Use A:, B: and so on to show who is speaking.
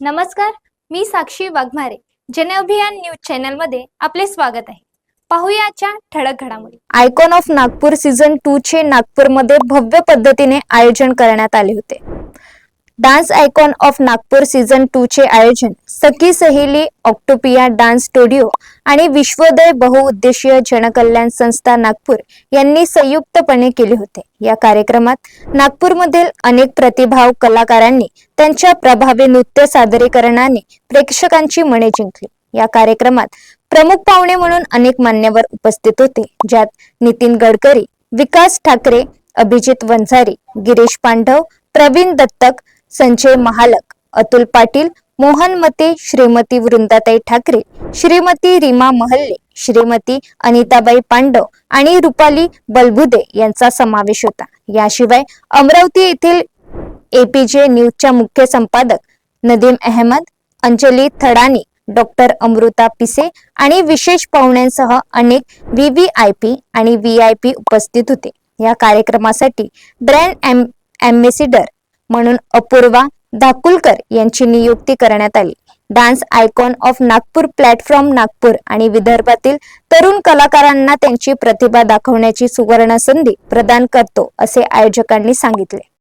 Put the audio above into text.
A: नमस्कार मी साक्षी वाघमारे. जनअभियान न्यूज चॅनलमध्ये आपले स्वागत आहे. पाहूयाच्या ठळक घडामोडी. Icon of Nagpur season two चे नागपूरमध्ये भव्य पद्धतीने आयोजन करण्यात आले होते. Dance icon of Nagpur season two चे आयोजन. सखी सहेली ऑक्टोपिया डान्स स्टुडिओ आणि विश्वोदय बहुउद्देशीय जनकल्याण संस्था नागपूर यांनी संयुक्तपणे केले होते. या कार्यक्रमात नागपूरमधील अनेक प्रतिभाव कलाकारांनी त्यांच्या प्रभावी नृत्य सादरीकरणाने प्रेक्षकांची मने जिंकली. या कार्यक्रमात प्रमुख पाहुणे म्हणून अनेक मान्यवर उपस्थित होते ज्यात नितीन गडकरी विकास ठाकरे अभिजित वंजारी गिरीश पांडव प्रवीण दत्तक संजय महालक अतुल पाटील मोहन मते श्रीमती वृंदाताई ठाकरे श्रीमती रीमा महल्ले श्रीमती अनिताबाई पांडव आणि रुपाली बलबुदे यांचा समावेश होता. याशिवाय अमरावती येथील एपीजे न्यूजच्या मुख्य संपादक नदीम अहमद अंजली थडानी डॉक्टर अमृता पिसे आणि विशेष पाहुण्यांसह अनेक वी व्ही आय पी आणि व्ही आय पी उपस्थित होते. या कार्यक्रमासाठी ब्रँड एम अम्बेसिडर म्हणून अपूर्वा धाकुलकर यांची नियुक्ती करण्यात आली. Dance icon of Nagpur platform Nagpur आणि विदर्भातील तरुण कलाकारांना त्यांची प्रतिभा दाखवण्याची सुवर्ण संधी प्रदान करतो असे आयोजकांनी सांगितले.